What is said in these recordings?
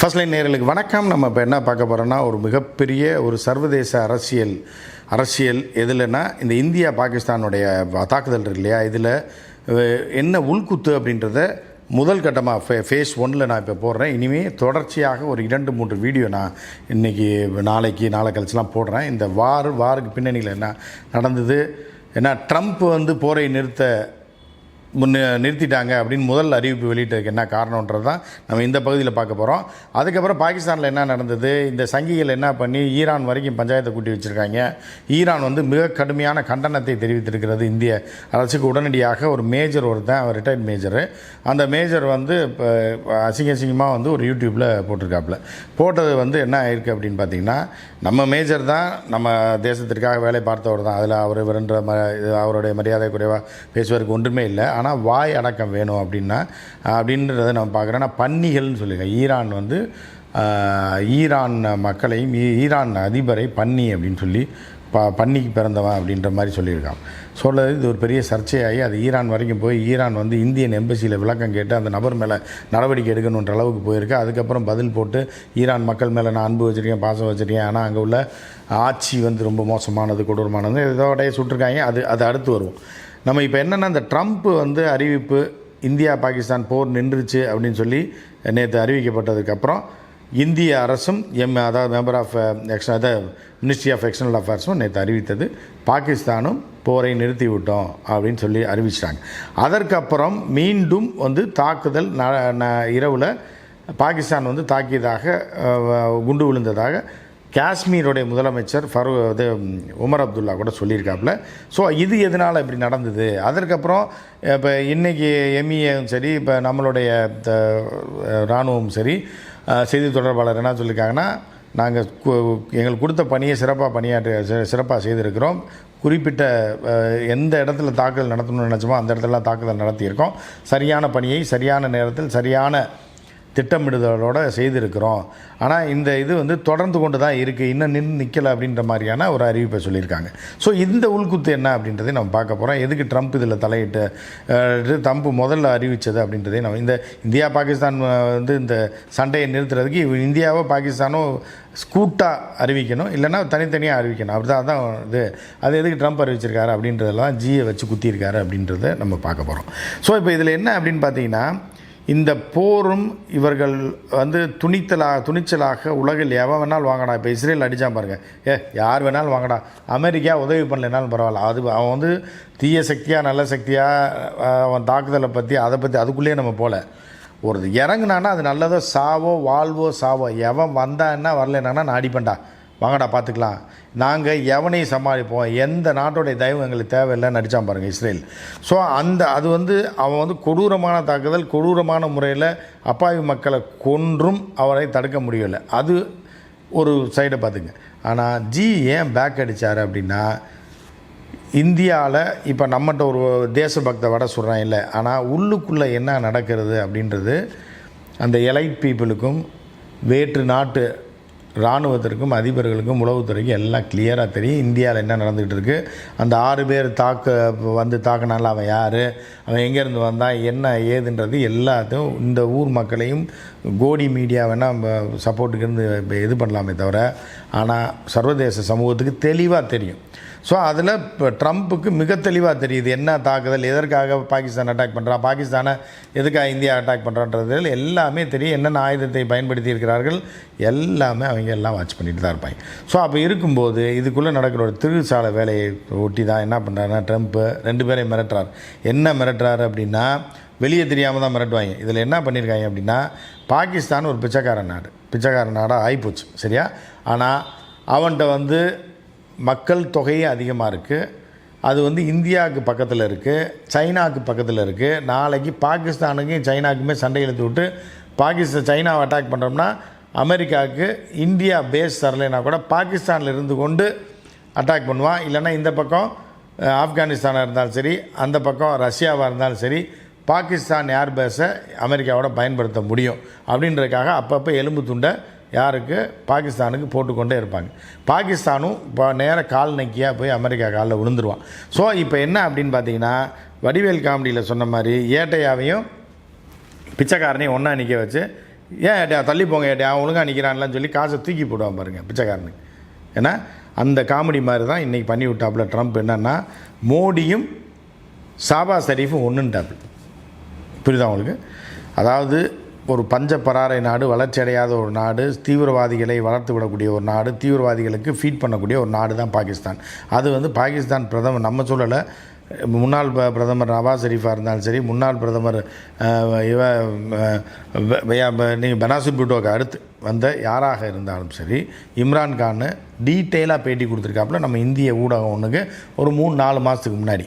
First line நேர்களுக்கு வணக்கம். நம்ம இப்போ என்ன பார்க்க போகிறோம்னா ஒரு மிகப்பெரிய ஒரு சர்வதேச அரசியல் அரசியல் எதுலன்னா இந்த இந்தியா பாகிஸ்தானுடைய தாக்குதல் இருக்கு இல்லையா? இதில் என்ன உள்குத்து அப்படின்றத முதல் கட்டமாக ஃபே ஃபேஸ் ஒன்னில் நான் இப்போ போடுறேன். இனிமேல் தொடர்ச்சியாக ஒரு இரண்டு மூன்று வீடியோ நான் இன்றைக்கி நாளைக்கு நாளை கழிச்சுலாம் போடுறேன். இந்த வார் வாருக்கு பின்னணியில் என்ன நடந்தது? ஏன்னா ட்ரம்ப் வந்து போரை நிறுத்த நிறுத்திட்டாங்க அப்படின்னு முதல் அறிவிப்பு வெளியிட்டதுக்கு என்ன காரணன்றது தான் நம்ம இந்த பகுதியில் பார்க்க போகிறோம் அதுக்கப்புறம் பாகிஸ்தானில் என்ன நடந்தது? இந்த சங்கிகள் என்ன பண்ணி ஈரான் வரைக்கும் பஞ்சாயத்தை கூட்டி வச்சுருக்காங்க. ஈரான் வந்து மிக கடுமையான கண்டனத்தை தெரிவித்திருக்கிறது இந்திய அரசுக்கு உடனடியாக ஒரு மேஜர் ஒருத்தன் அவர் ரிட்டையர்ட் மேஜர் அந்த மேஜர் வந்து இப்போ அசிங்க அசிங்கமாக வந்து ஒரு யூடியூப்பில் போட்டிருக்காப்புல. போட்டது வந்து என்ன ஆயிருக்கு அப்படின்னு பார்த்தீங்கன்னா நம்ம மேஜர் தான் நம்ம தேசத்திற்காக வேலை பார்த்தவர் தான். அதில் அவர் இவருன்ற ம அவருடைய மரியாதை குறைவாக பேசுவதற்கு ஒன்றுமே இல்லை. ஆனால் ஆனால் வாய் அடக்கம் வேணும் அப்படின்னா அப்படின்றத நம்ம பார்க்குறோம் ஆனால் பன்னிகள்னு சொல்லியிருக்கேன். ஈரான் வந்து ஈரான் மக்களையும் ஈரான் அதிபரை பன்னி அப்படின்னு சொல்லி ப பன்னிக்கு பிறந்தவன் அப்படின்ற மாதிரி சொல்லியிருக்கான். சொல்றது இது ஒரு பெரிய சர்ச்சையாகி அது ஈரான் வரைக்கும் போய் ஈரான் வந்து இந்தியன் எம்பசியில் விளக்கம் கேட்டு அந்த நபர் மேலே நடவடிக்கை எடுக்கணுன்ற அளவுக்கு போயிருக்கு. அதுக்கப்புறம் பதில் போட்டு ஈரான் மக்கள் மேலே நான் அன்பு வச்சுருக்கேன் பாசம் வச்சுருக்கேன். ஆனால் அங்கே உள்ள ஆட்சி வந்து ரொம்ப மோசமானது கொடூரமானது. இதோடைய சுட்டிருக்காங்க. அது அது அடுத்து வருவோம். நம்ம இப்போ என்னென்னா இந்த ட்ரம்ப் வந்து அறிவிப்பு இந்தியா பாகிஸ்தான் போர் நின்றுச்சு அப்படின்னு சொல்லி நேற்று அறிவிக்கப்பட்டதுக்கப்புறம் இந்திய அரசும் எம் அதாவது மெம்பர் ஆஃப் எக்ஸ் அதாவது மினிஸ்ட்ரி ஆஃப் எக்ஸ்டர்னல் அஃபேர்ஸும் நேற்று அறிவித்தது. பாகிஸ்தானும் போரை நிறுத்தி விட்டோம் அப்படின்னு சொல்லி அறிவிச்சிட்டாங்க. அதற்கப்புறம் மீண்டும் வந்து தாக்குதல் ந ந- இரவில் பாகிஸ்தான் வந்து தாக்கியதாக குண்டு விழுந்ததாக காஷ்மீருடைய முதலமைச்சர் ஃபரு இது உமர் அப்துல்லா கூட சொல்லியிருக்காப்புல. ஸோ இது எதனால் இப்படி நடந்தது? அதற்கப்புறம் இப்போ இன்றைக்கி எம்இஏவும் சரி இப்போ நம்மளுடைய இராணுவம் சரி செய்தி தொடர்பாளர் என்ன சொல்லியிருக்காங்கன்னா நாங்கள் எங்களுக்கு கொடுத்த பணியை சிறப்பாக பணியாற்ற சிறப்பாக செய்திருக்கிறோம். குறிப்பிட்ட எந்த இடத்துல தாக்குதல் நடத்தணும்னு நினச்சோமோ அந்த இடத்துல தாக்குதல் நடத்தியிருக்கோம். சரியான பணியை சரியான நேரத்தில் சரியான திட்டமிடுதலோடு செய்திருக்கிறோம். ஆனால் இந்த இது வந்து தொடர்ந்து கொண்டு தான் இருக்குது இன்னும் நின்று நிற்கலை அப்படின்ற மாதிரியான ஒரு அறிவிப்பை சொல்லியிருக்காங்க. ஸோ இந்த உள்குத்து என்ன அப்படின்றதை நம்ம பார்க்க போகிறோம் எதுக்கு ட்ரம்ப் இதில் தலையிட்டு அஹ், ட்ரம்ப் முதல்ல அறிவித்தது அப்படின்றதே நம்ம இந்த இந்தியா பாகிஸ்தான் வந்து இந்த சண்டையை நிறுத்துறதுக்கு இந்தியாவோ பாகிஸ்தானோ ஸ்கூட்டாக அறிவிக்கணும். இல்லைன்னா தனித்தனியாக அறிவிக்கணும். அப்படி தான் அதான் இது. அது எதுக்கு ட்ரம்ப் அறிவிச்சிருக்காரு அப்படின்றதெல்லாம் ஜியை வச்சு குத்தியிருக்காரு அப்படின்றத நம்ம பார்க்க போகிறோம் ஸோ இப்போ இதில் என்ன அப்படின்னு பார்த்தீங்கன்னா இந்த போரும் இவர்கள் வந்து துணித்தலாக துணிச்சலாக உலகில் எவன் வேணாலும் வாங்கடா. இப்போ இஸ்ரேல் அடித்தான் பாருங்க. ஏ யார் வேணாலும் வாங்கடா. அமெரிக்கா உதவி பண்ணலைனாலும் பரவாயில்ல. அது அவன் வந்து தீய சக்தியாக நல்ல சக்தியாக அவன் தாக்குதலை பற்றி அதை பற்றி அதுக்குள்ளேயே நம்ம போகல ஒரு இறங்குனானா அது நல்லதோ சாவோ வாழ்வோ சாவோ. எவன் வந்தான்னா வரலைன்னா நான் அடிப்பேன்டா. வாங்கடா பார்த்துக்கலாம். நாங்கள் எவனையும் சமாளிப்போம். எந்த நாட்டோடைய தயவு எங்களுக்கு தேவையில்லைன்னு நடித்தான் பாருங்கள் இஸ்ரேல். ஸோ அந்த அது வந்து அவன் வந்து கொடூரமான தாக்குதல் கொடூரமான முறையில் அப்பாவி மக்களை கொன்றும் அவரை தடுக்க முடியலை. அது ஒரு சைடை பார்த்துங்க. ஆனால் ஜி ஏன் பேக் அடித்தார் அப்படின்னா இந்தியாவில் இப்போ நம்மகிட்ட ஒரு தேசபக்த வட சொல்கிறான் இல்லை. ஆனால் உள்ளுக்குள்ளே என்ன நடக்கிறது அப்படின்றது அந்த எலைட் பீப்புளுக்கும் வேற்று நாட்டு இராணுவத்திற்கும் அதிபர்களுக்கும் உளவுத்துறைக்கும் எல்லாம் கிளியராக தெரியும். இந்தியாவில் என்ன நடந்துக்கிட்டு இருக்குது அந்த ஆறு பேர் தாக்க வந்து தாக்கினால அவன் யார்? அவன் எங்கேருந்து வந்தான்? என்ன ஏதுன்றது எல்லாத்தையும் இந்த ஊர் மக்களையும் கோடி மீடியா வேணால் சப்போர்ட்டுக்கு இருந்து இது பண்ணலாமே தவிர ஆனால் சர்வதேச சமூகத்துக்கு தெளிவாக தெரியும். ஸோ அதில் இப்போ ட்ரம்ப்புக்கு மிக தெளிவாக தெரியுது. என்ன தாக்குதல் எதற்காக பாகிஸ்தான் அட்டாக் பண்ணுறான் பாகிஸ்தானை எதுக்காக இந்தியா அட்டாக் பண்ணுறான்றதில் எல்லாமே தெரியும். என்னென்ன ஆயுதத்தை பயன்படுத்தி இருக்கிறார்கள் எல்லாமே அவங்க எல்லாம் வாட்ச் பண்ணிட்டு தான் இருப்பாங்க. ஸோ அப்போ இருக்கும்போது இதுக்குள்ளே நடக்கிற ஒரு திருசாலை வேலையை ஒட்டி தான் என்ன பண்ணுறாருன்னா ட்ரம்ப்பு ரெண்டு பேரையும் மிரட்டுறார். என்ன மிரட்டுறாரு அப்படின்னா வெளியே தெரியாமல் தான் மிரட்டுவாங்க. இதில் என்ன பண்ணியிருக்காங்க அப்படின்னா பாகிஸ்தான் ஒரு பிச்சைக்கார நாடு. பிச்சைக்கார நாடாக ஆகிப்போச்சு சரியா? ஆனால் அவன்கிட்ட வந்து மக்கள் தொகையே அதிகமாக இருக்குது அது வந்து இந்தியாவுக்கு பக்கத்தில் இருக்குது சைனாவுக்கு பக்கத்தில் இருக்குது நாளைக்கு பாகிஸ்தானுக்கும் சைனாக்குமே சண்டை இழுத்து விட்டு பாகிஸ்தான் சைனாவை அட்டாக் பண்ணுறோம்னா அமெரிக்காவுக்கு இந்தியா பேஸ் தரலைன்னா கூட பாகிஸ்தானில் இருந்து கொண்டு அட்டாக் பண்ணுவான். இல்லைன்னா இந்த பக்கம் ஆப்கானிஸ்தானாக இருந்தாலும் சரி அந்த பக்கம் ரஷ்யாவாக இருந்தாலும் சரி பாகிஸ்தான் ஏர்பேஸை அமெரிக்காவோட பயன்படுத்த முடியும். அப்படின்றதுக்காக அப்பப்போ எலும்பு துண்டை யாருக்கு? பாகிஸ்தானுக்கு போட்டுக்கொண்டே இருப்பாங்க. பாகிஸ்தானும் இப்போ நேர கால் நக்கியாக போய் அமெரிக்கா காலில் விழுந்துருவான். ஸோ இப்போ என்ன அப்படின்னு பார்த்தீங்கன்னா வடிவேல் காமெடியில் சொன்ன மாதிரி ஏட்டையாவையும் பிச்சைக்காரனையும் ஒன்றா நிற்க வச்சு ஏன் ஏட்டியா தள்ளி போங்க ஏட்டியா ஒழுங்காக நிற்கிறான்லாம் சொல்லி காசை தூக்கி போடுவான் பாருங்கள் பிச்சைக்காரனுக்கு. ஏன்னா அந்த காமெடி மாதிரி தான் இன்றைக்கி பண்ணி விட்டாப்புல ட்ரம்ப் என்னென்னா மோடியும் சாபா ஷரீஃபும் ஒன்றுன்ட்டாப்புல புரியுதா உங்களுக்கு? அதாவது ஒரு பஞ்ச பராறை நாடு வளர்ச்சி அடையாத ஒரு நாடு தீவிரவாதிகளை வளர்த்து விடக்கூடிய ஒரு நாடு தீவிரவாதிகளுக்கு ஃபீட் பண்ணக்கூடிய ஒரு நாடு தான் பாகிஸ்தான். அது வந்து பாகிஸ்தான் பிரதமர் நம்ம சொல்லலை முன்னாள் ப- பிரதமர் நவாஸ் ஷெரீஃபாக இருந்தாலும் சரி முன்னாள் பிரதமர் இவ நீங்கள் பெனாசிர் பூட்டோக்கு அடுத்து வந்த யாராக இருந்தாலும் சரி இம்ரான்கான் டீட்டெயிலாக பேட்டி கொடுத்துருக்காப்புல நம்ம இந்திய ஊடகம் ஒன்றுக்கு ஒரு மூணு நாலு மாதத்துக்கு முன்னாடி.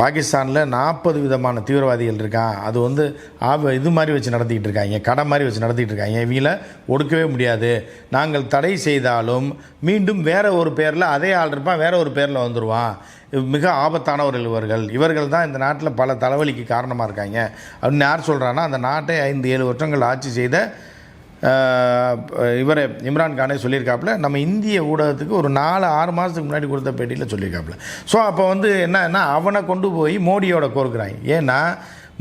பாகிஸ்தானில் நாற்பது விதமான தீவிரவாதிகள் இருக்கான். அது வந்து ஆவ இது மாதிரி வச்சு நடத்திக்கிட்டு இருக்காங்க. கடை மாதிரி வச்சு நடத்திக்கிட்டு இருக்காங்க. இவங்கள ஒடுக்கவே முடியாது. நாங்கள் தடை செய்தாலும் மீண்டும் வேறு ஒரு பேரில் அதே ஆள் இருப்பான் வேறு ஒரு பேரில் வந்துடுவான் மிக ஆபத்தானவர்கள் இவர்கள். இவர்கள் தான் இந்த நாட்டில் பல தலைவலிக்கு காரணமாக இருக்காங்க. அப்படின்னு யார் சொல்கிறான்னா அந்த நாட்டை ஐந்து ஏழு வருஷங்கள் ஆட்சி செய்த இவர் இம்ரான் கானே சொல்லியிருக்காப்புல நம்ம இந்திய ஊடகத்துக்கு ஒரு நாலு ஆறு மாதத்துக்கு முன்னாடி கொடுத்த பேட்டியில் சொல்லியிருக்காப்புல. ஸோ அப்போ வந்து என்னன்னா அவனை கொண்டு போய் மோடியோட கோர்க்குறாங்க. ஏன்னா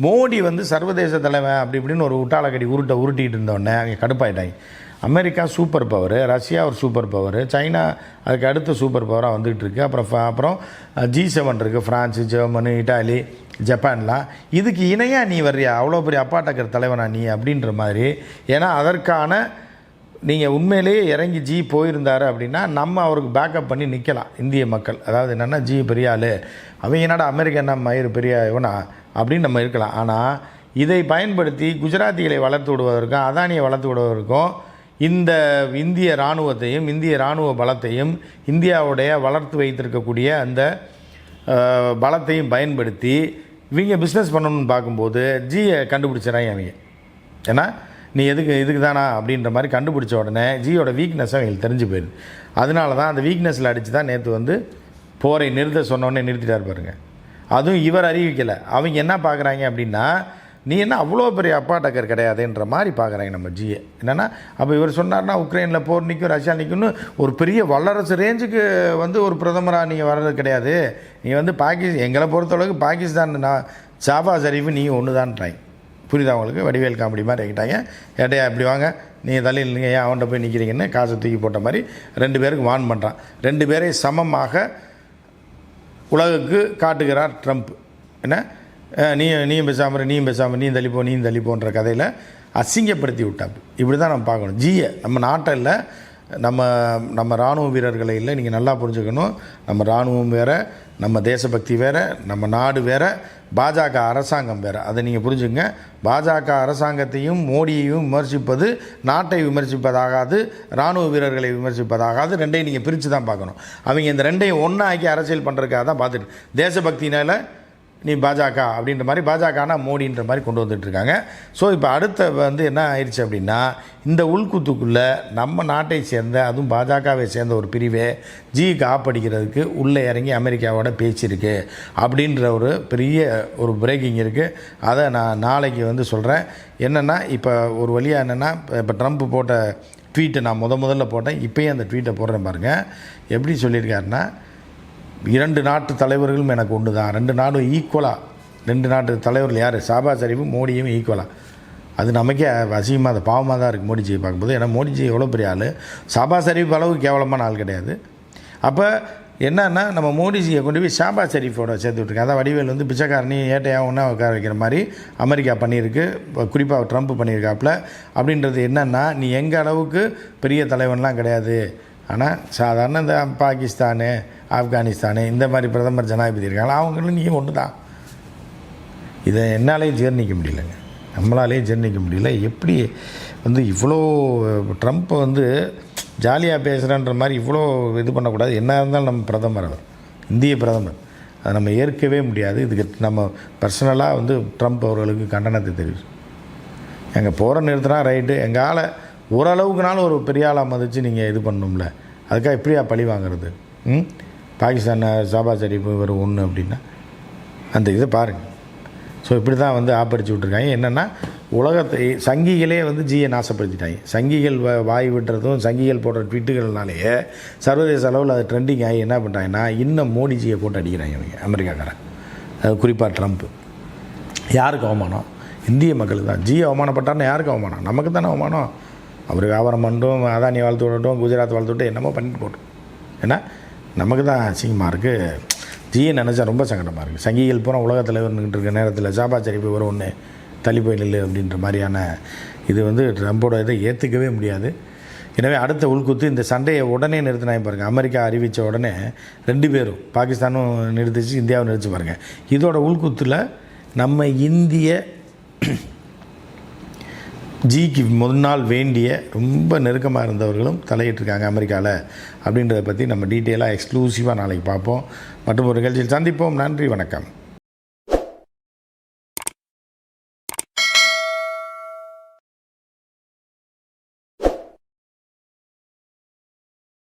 மோடி வந்து சர்வதேச தலைவன் அப்படி இப்படின்னு ஒரு உட்டாளக்கடி உருட்டை உருட்டிட்டு இருந்தோடனே அங்கே கடுப்பாயிட்டாங்க. அமெரிக்கா சூப்பர் பவர் ரஷ்யா ஒரு சூப்பர் பவர் சைனா அதுக்கு அடுத்த சூப்பர் பவராக வந்துகிட்டு இருக்கு. அப்புறம் அப்புறம் ஜி செவன் இருக்குது ஃப்ரான்ஸு ஜெர்மனி இட்டாலி ஜப்பானில். இதுக்கு இணையாக நீ வர்றியா? அவ்வளோ பெரிய அப்பாட்டக்கர் தலைவனா நீ அப்படின்ற மாதிரி. ஏன்னா அதற்கான நீங்கள் உண்மையிலேயே இறங்கி ஜி போயிருந்தாரு அப்படின்னா நம்ம அவருக்கு பேக்கப் பண்ணி நிற்கலாம் இந்திய மக்கள். அதாவது என்னென்னா ஜி பெரிய ஆள். அவங்க என்னடா அமெரிக்கா என்ன மயிறு பெரிய இவனா? அப்படின்னு நம்ம இருக்கலாம். ஆனால் இதை பயன்படுத்தி குஜராத்திகளை வளர்த்து விடுவதற்கும் அதானியை வளர்த்து விடுவதற்கும் இந்த இந்திய இராணுவத்தையும் இந்திய இராணுவ பலத்தையும் இந்தியாவுடைய வளர்த்து வைத்திருக்கக்கூடிய அந்த பலத்தையும் பயன்படுத்தி இவங்க பிஸ்னஸ் பண்ணணும்னு பார்க்கும்போது ஜியை கண்டுபிடிச்சிடறாங்க அவங்க ஏன்னா நீ எதுக்கு இதுக்கு தானா அப்படின்ற மாதிரி கண்டுபிடிச்ச உடனே ஜியோட வீக்னஸ் அவங்களுக்கு தெரிஞ்சு போயிடுது. அதனால தான் அந்த வீக்னஸில் அடித்து தான் நேற்று வந்து போரை நிறுத்த சொன்னோடனே நிறுத்திட்டார் பாருங்க. அதுவும் இவர் அறிவிக்கலை. அவங்க என்ன பார்க்குறாங்க அப்படின்னா நீ என்ன அவ்வளோ பெரிய அப்பா டக்கர் கிடையாதுன்ற மாதிரி பார்க்குறாங்க நம்ம ஜியை என்னென்னா அப்போ இவர் சொன்னார்னா உக்ரைனில் போர் நிற்கும் ரஷ்யா நிற்கும்னு ஒரு பெரிய வல்லரசு ரேஞ்சுக்கு வந்து ஒரு பிரதமராக நீங்கள் வர்றது கிடையாது. நீங்கள் வந்து பாகிஸ்தான் எங்களை பொறுத்தளவுக்கு பாகிஸ்தான் நான் சாபா ஷரீஃபு நீ ஒன்று தான்றாங்க புரியுதா உங்களுக்கு? வடிவேல் காமெடி மாதிரி ஆகிட்டாங்க ஏட்டையா இப்படி வாங்க. நீங்கள் தலையில் நீங்கள் ஏன் அவன்கிட்ட போய் நிற்கிறீங்கன்னு காசை தூக்கி போட்ட மாதிரி ரெண்டு பேருக்கு வான் பண்ணுறான் ரெண்டு பேரையும் சமமாக உலகுக்கு காட்டுகிறார் ட்ரம்ப். என்ன? அஹ், நீ நீயும் பேசாமல் நீயும் பேசாமல் நீயும் தள்ளிப்போ நீயும் தள்ளிப்போன்ற கதையில் அசிங்கப்படுத்தி விட்டாப்பு இப்படி தான் நம்ம பார்க்கணும். ஜியை நம்ம நாட்டில் இல்லை நம்ம நம்ம இராணுவ வீரர்களை இல்லை நீங்கள் நல்லா புரிஞ்சுக்கணும். நம்ம இராணுவம் வேறு நம்ம தேசபக்தி வேறு நம்ம நாடு வேறு பாஜக அரசாங்கம் வேறு. அதை நீங்கள் புரிஞ்சுங்க பாஜக அரசாங்கத்தையும் மோடியையும் விமர்சிப்பது நாட்டை விமர்சிப்பதாகாது இராணுவ வீரர்களை விமர்சிப்பதாகாது ரெண்டையும் நீங்கள் பிரித்து தான் பார்க்கணும். அவங்க இந்த ரெண்டையும் ஒன்றாக்கி அரசியல் பண்ணுறதுக்காக தான் பார்த்துட்டு தேசபக்தினால் நீ பாஜக அப்படின்ற மாதிரி பாஜகனா மோடின்ற மாதிரி கொண்டு வந்துட்டு இருக்காங்க ஸோ இப்போ அடுத்த வந்து என்ன ஆயிடுச்சு அப்படின்னா இந்த உள்குத்துக்குள்ளே நம்ம நாட்டை சேர்ந்த அதுவும் பாஜகவை சேர்ந்த ஒரு பிரிவே ஜிக்கு ஆப்படிக்கிறதுக்கு உள்ளே இறங்கி அமெரிக்காவோட பேச்சிருக்கு அப்படின்ற ஒரு பெரிய ஒரு பிரேக்கிங் இருக்குது அதை நான் நாளைக்கு வந்து சொல்கிறேன் என்னென்னா இப்போ ஒரு வழியாக என்னென்னா இப்போ ட்ரம்ப் போட்ட ட்வீட்டை நான் முத முதல்ல போட்டேன். இப்போயே அந்த ட்வீட்டை போடுறேன் பாருங்கள் எப்படி சொல்லியிருக்காருன்னா இரண்டு நாட்டு தலைவர்களும் எனக்கு ஒன்று தான் ரெண்டு நாடும் ஈக்குவலாக ரெண்டு நாட்டு தலைவர்கள் யார்? சாபா ஷரீஃபும் மோடியும் ஈக்குவலாக அது நமக்கே அசிங்கமாக அது பாவமாக தான் இருக்குது மோடிஜியை பார்க்கும்போது. ஏன்னா மோடிஜி எவ்வளோ பெரிய ஆள்? சாபா ஷரீஃப் அளவுக்கு கேவலமான ஆள் கிடையாது. அப்போ என்னன்னா நம்ம மோடிஜியை கொண்டு போய் சாபா ஷெரீஃபோட சேர்த்து விட்ருக்காங்க அதான் வடிவேல் வந்து பிச்சைக்காரனி ஏட்டையாக ஒன்றா உட்கார வைக்கிற மாதிரி அமெரிக்கா பண்ணியிருக்கு. குறிப்பாக ட்ரம்ப் பண்ணியிருக்காப்புல. அப்படின்றது என்னென்னா நீ எங்கள் அளவுக்கு பெரிய தலைவன்லாம் கிடையாது. ஆனால் சாதாரண இந்த பாகிஸ்தானு ஆப்கானிஸ்தானு இந்த மாதிரி பிரதமர் ஜனாதிபதி இருக்காங்களா? அவங்களும் நீங்கள் ஒன்று தான் இதை என்னாலேயும் ஜீர்ணிக்க முடியலங்க. நம்மளாலேயும் ஜீர்ணிக்க முடியல. எப்படி வந்து இவ்வளோ ட்ரம்ப் வந்து ஜாலியாக பேசுகிறன்ற மாதிரி இவ்வளோ இது பண்ணக்கூடாது. என்ன இருந்தாலும் நம்ம பிரதமர் அவர் இந்திய பிரதமர். அதை நம்ம ஏற்கவே முடியாது. இதுக்கு நம்ம பர்சனலாக வந்து ட்ரம்ப் அவர்களுக்கு கண்டனத்தை தெரிவிச்சு. எங்கள் போகிற நிறுத்தினா ரைட்டு. எங்களால் ஓரளவுக்குனாலும் ஒரு பெரிய ஆளாக மதித்து நீங்கள் இது பண்ணணும்ல. அதுக்காக எப்படியா பழி வாங்குறது? ம்? பாகிஸ்தான் சாபா ஷரீஃப் இவர் ஒன்று அப்படின்னா அந்த இதை பாருங்கள் ஸோ இப்படி தான் வந்து ஆப்பரிச்சு விட்ருக்காங்க என்னென்னா உலகத்தை சங்கிகளே வந்து ஜியை நாசப்படுத்திட்டாங்க. சங்கிகள் வ- வாய் விட்டுறதும் சங்கிகள் போடுற ட்விட்டுகள்னாலேயே சர்வதேச அளவில் அது ட்ரெண்டிங் ஆகி என்ன பண்ணுறாங்கன்னா இன்னும் மோடிஜியை போட்டு அடிக்கிறாங்க இவங்க அமெரிக்காக்காரன். அது குறிப்பாக ட்ரம்ப்பு யாருக்கு அவமானம்? இந்திய மக்களுக்கு தான். ஜியை அவமானப்பட்டார்னு யாருக்கு அவமானம்? நமக்கு தானே அவமானம். அவர் வியாபாரம் பண்ணிட்டும் அதானி வாழ்த்து விடட்டும் குஜராத் வாழ்த்து விட்டு என்னமோ பண்ணிட்டு போட்டோம். ஏன்னா நமக்கு தான் அசிங்கமாக இருக்குது ஜியை நினச்சா ரொம்ப சங்கடமாக இருக்குது சங்கிகள் பூரா உலகத்தில் தலைவர்னுக்கிட்டு இருக்க நேரத்தில் சாபாச்சரி போய் வரும் ஒன்று தள்ளி போய் நில்லு அப்படின்ற மாதிரியான இது வந்து ட்ரம்போட இதை ஏற்றுக்கவே முடியாது. எனவே அடுத்த உள்குத்து இந்த சண்டையை உடனே நிறுத்தினாங்க பாருங்கள் அமெரிக்கா அறிவித்த உடனே ரெண்டு பேரும் பாகிஸ்தானும் நிறுத்திச்சு இந்தியாவும் நிறுத்தி பாருங்கள் இதோட உள்குத்தில் நம்ம இந்திய ஜிக்கு முன்னால் வேண்டிய ரொம்ப நெருக்கமாக இருந்தவர்களும் தலையிட்டிருக்காங்க அமெரிக்காவில் அப்படின்றத பற்றி நம்ம டீட்டெயிலாக எக்ஸ்க்ளூசிவாக நாளைக்கு பார்ப்போம். மற்றும் ஒரு நிகழ்ச்சியில் சந்திப்போம். நன்றி வணக்கம்.